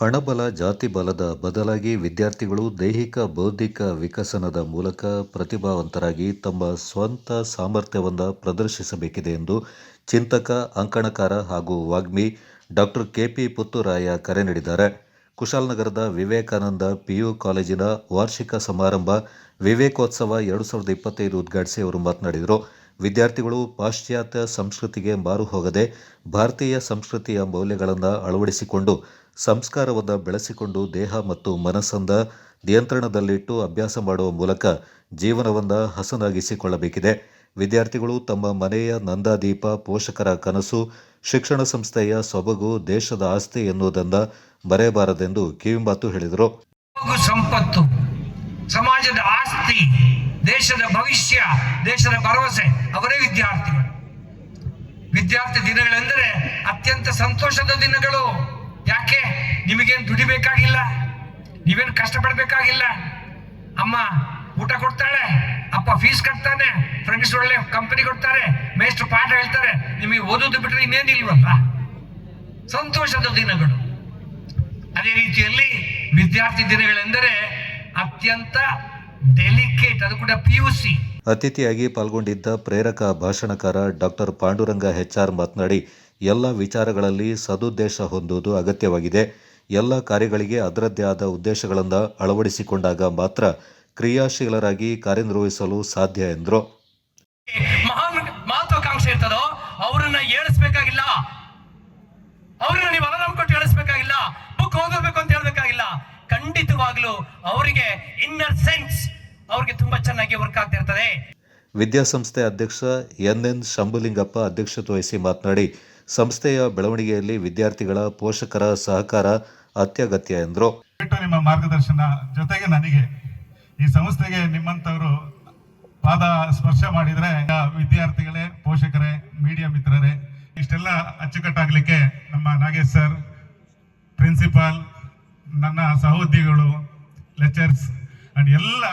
ಹಣಬಲ ಜಾತಿಬಲದ ಬದಲಾಗಿ ವಿದ್ಯಾರ್ಥಿಗಳು ದೈಹಿಕ ಬೌದ್ಧಿಕ ವಿಕಸನದ ಮೂಲಕ ಪ್ರತಿಭಾವಂತರಾಗಿ ತಮ್ಮ ಸ್ವಂತ ಸಾಮರ್ಥ್ಯವನ್ನು ಪ್ರದರ್ಶಿಸಬೇಕಿದೆ ಎಂದು ಚಿಂತಕ, ಅಂಕಣಕಾರ ಹಾಗೂ ವಾಗ್ಮಿ ಡಾಕ್ಟರ್ ಕೆಪಿ ಪುತ್ತೂರಾಯ ಕರೆ ನೀಡಿದ್ದಾರೆ. ಕುಶಾಲನಗರದ ವಿವೇಕಾನಂದ ಪಿಯು ಕಾಲೇಜಿನ ವಾರ್ಷಿಕ ಸಮಾರಂಭ ವಿವೇಕೋತ್ಸವ ಎರಡು ಸಾವಿರದ ಇಪ್ಪತ್ತೈದು ಉದ್ಘಾಟಿಸಿ ಅವರು ಮಾತನಾಡಿದರು. ವಿದ್ಯಾರ್ಥಿಗಳು ಪಾಶ್ಚಾತ್ಯ ಸಂಸ್ಕೃತಿಗೆ ಮಾರು ಹೋಗದೆ ಭಾರತೀಯ ಸಂಸ್ಕೃತಿಯ ಮೌಲ್ಯಗಳನ್ನು ಅಳವಡಿಸಿಕೊಂಡು ಸಂಸ್ಕಾರವನ್ನು ಬೆಳೆಸಿಕೊಂಡು ದೇಹ ಮತ್ತು ಮನಸ್ಸನ್ನು ನಿಯಂತ್ರಣದಲ್ಲಿಟ್ಟು ಅಭ್ಯಾಸ ಮಾಡುವ ಮೂಲಕ ಜೀವನವನ್ನು ಹಸನಾಗಿಸಿಕೊಳ್ಳಬೇಕಿದೆ. ವಿದ್ಯಾರ್ಥಿಗಳು ತಮ್ಮ ಮನೆಯ ನಂದಾದೀಪ, ಪೋಷಕರ ಕನಸು, ಶಿಕ್ಷಣ ಸಂಸ್ಥೆಯ ಸೊಬಗು, ದೇಶದ ಆಸ್ತಿ ಎನ್ನುವುದನ್ನು ಮರೆಯಬಾರದೆಂದು ಕಿವಿಮಾತು ಹೇಳಿದರು. ಸಂಪತ್ತು, ಸಮಾಜದ ಆಸ್ತಿ, ದೇಶದ ಭವಿಷ್ಯ, ದೇಶದ ಭರವಸೆ, ಅವರೇ ವಿದ್ಯಾರ್ಥಿಗಳು. ವಿದ್ಯಾರ್ಥಿ ದಿನಗಳೆಂದರೆ ಅತ್ಯಂತ ಸಂತೋಷದ ದಿನಗಳು. ಯಾಕೆ? ನಿಮಗೇನು ದುಡಿಬೇಕಾಗಿಲ್ಲ ನೀವೇನು ಕಷ್ಟಪಡಬೇಕಾಗಿಲ್ಲ? ಅಮ್ಮ, ಊಟ ಕೊಡ್ತಾಳೆ, ಅಪ್ಪ ಫೀಸ್ ಕಟ್ತಾನೆ ಫ್ರೆಂಡ್ಸ್ ಒಳ್ಳೆ ಕಂಪನಿ ಕೊಡ್ತಾರೆ ಮೇಷ್ಟ್ರು ಪಾಠ ಹೇಳ್ತಾರೆ. ನಿಮಗೆ ಓದೋದು ಬಿಟ್ಟರೆ ಇನ್ನೇನಿಲ್ವಲ್ಲ ಸಂತೋಷದ ದಿನಗಳು. ಅದೇ ರೀತಿಯಲ್ಲಿ ವಿದ್ಯಾರ್ಥಿ ದಿನಗಳೆಂದರೆ ಅತ್ಯಂತ ಡೆಲಿಕೇಟ್ ಅದು ಕೂಡ ಪಿ ಯು ಸಿ ಅತಿಥಿಯಾಗಿ ಪಾಲ್ಗೊಂಡಿದ್ದ ಪ್ರೇರಕ ಭಾಷಣಕಾರ ಡಾಕ್ಟರ್ ಪಾಂಡುರಂಗ ಹೆಚ್ಆರ್ ಮಾತನಾಡಿ ಎಲ್ಲ ವಿಚಾರಗಳಲ್ಲಿ ಸದುದ್ದೇಶ ಹೊಂದುವುದು ಅಗತ್ಯವಾಗಿದೆ. ಎಲ್ಲ ಕಾರ್ಯಗಳಿಗೆ ಅದರದ್ದೇ ಆದ ಉದ್ದೇಶಗಳನ್ನು ಅಳವಡಿಸಿಕೊಂಡಾಗ ಮಾತ್ರ ಕ್ರಿಯಾಶೀಲರಾಗಿ ಕಾರ್ಯನಿರ್ವಹಿಸಲು ಸಾಧ್ಯ ಎಂದರು. ಮಹಾನ್ ಮಹತ್ವಾಕಾಂಕ್ಷೆ ಇರ್ತದೋ ಅವರನ್ನ ಹೇಳಿಸ್ಬೇಕಾಗಿಲ್ಲ ಅವ್ರನ್ನ ನೀವು ಅಲಾರಾಮ್ ಕೊಟ್ಟು ಹೇಳಿಸ್ಬೇಕಾಗಿಲ್ಲ ಬುಕ್ ಓದಬೇಕು ಅಂತ ಹೇಳ್ಬೇಕಾಗಿಲ್ಲ. ಖಂಡಿತವಾಗ್ಲೂ ಅವರಿಗೆ ಇನ್ನರ್ ಸೆನ್ಸ್ ಅವ್ರಿಗೆ ತುಂಬಾ ಚೆನ್ನಾಗಿ ವರ್ಕ್ ಆಗ್ತಾ ಇರ್ತದೆ. ವಿದ್ಯಾಸಂಸ್ಥೆ ಅಧ್ಯಕ್ಷ ಎನ್ ಎನ್ ಶಂಭುಲಿಂಗಪ್ಪ ಅಧ್ಯಕ್ಷತೆ ವಹಿಸಿ ಮಾತನಾಡಿ ಸಂಸ್ಥೆಯ ಬೆಳವಣಿಗೆಯಲ್ಲಿ ವಿದ್ಯಾರ್ಥಿಗಳ ಪೋಷಕರ ಸಹಕಾರ ಅತ್ಯಗತ್ಯ ಎಂದರು. ನಿಮ್ಮ ಮಾರ್ಗದರ್ಶನ ಜೊತೆಗೆ ನನಗೆ ಈ ಸಂಸ್ಥೆಗೆ ನಿಮ್ಮಂಥವರು ಪಾದ ಸ್ಪರ್ಶ ಮಾಡಿದರೆ ವಿದ್ಯಾರ್ಥಿಗಳೇ, ಪೋಷಕರೇ, ಮೀಡಿಯಾ ಮಿತ್ರರೇ, ಇಷ್ಟೆಲ್ಲ ಅಚ್ಚುಕಟ್ಟಾಗಲಿಕ್ಕೆ ನಮ್ಮ ನಾಗೇಶ್ ಸರ್, ಪ್ರಿನ್ಸಿಪಾಲ್, ನನ್ನ ಸಹೋದ್ಯೋಗಿಗಳು, ಲೆಕ್ಚರ್ಸ್ ಅಂಡ್ ಎಲ್ಲ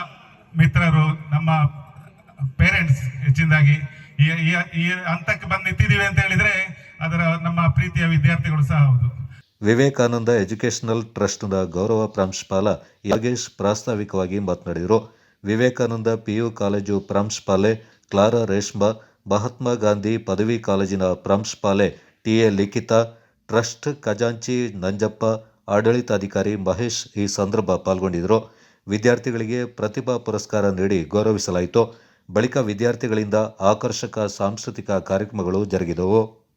ಮಿತ್ರರು, ನಮ್ಮ ಪೇರೆಂಟ್ಸ್ ಹೆಚ್ಚಿನದಾಗಿ ಈ ಹಂತಕ್ಕೆ ಬಂದು ನಿಂತಿದ್ದೀವಿ ಅಂತ ಹೇಳಿದ್ರೆ ಅದರ ನಮ್ಮ ಪ್ರೀತಿಯ ವಿದ್ಯಾರ್ಥಿಗಳು ಸಹ ಹೌದು. ವಿವೇಕಾನಂದ ಎಜುಕೇಷನಲ್ ಟ್ರಸ್ಟ್ನ ಗೌರವ ಪ್ರಾಂಶುಪಾಲ ಯೋಗೇಶ್ ಪ್ರಾಸ್ತಾವಿಕವಾಗಿ ಮಾತನಾಡಿದರು. ವಿವೇಕಾನಂದ ಪಿಯು ಕಾಲೇಜು ಪ್ರಾಂಶುಪಾಲೆ ಕ್ಲಾರಾ ರೇಷ್ಮಾ, ಮಹಾತ್ಮ ಗಾಂಧಿ ಪದವಿ ಕಾಲೇಜಿನ ಪ್ರಾಂಶುಪಾಲೆ ಟಿಎ ಲಿಖಿತಾ, ಟ್ರಸ್ಟ್ ಖಜಾಂಚಿ ನಂಜಪ್ಪ, ಆಡಳಿತಾಧಿಕಾರಿ ಮಹೇಶ್ ಈ ಸಂದರ್ಭ ಪಾಲ್ಗೊಂಡಿದ್ದರು. ವಿದ್ಯಾರ್ಥಿಗಳಿಗೆ ಪ್ರತಿಭಾ ಪುರಸ್ಕಾರ ನೀಡಿ ಗೌರವಿಸಲಾಯಿತು. ಬಳಿಕ ವಿದ್ಯಾರ್ಥಿಗಳಿಂದ ಆಕರ್ಷಕ ಸಾಂಸ್ಕೃತಿಕ ಕಾರ್ಯಕ್ರಮಗಳು ಜರುಗಿದವು.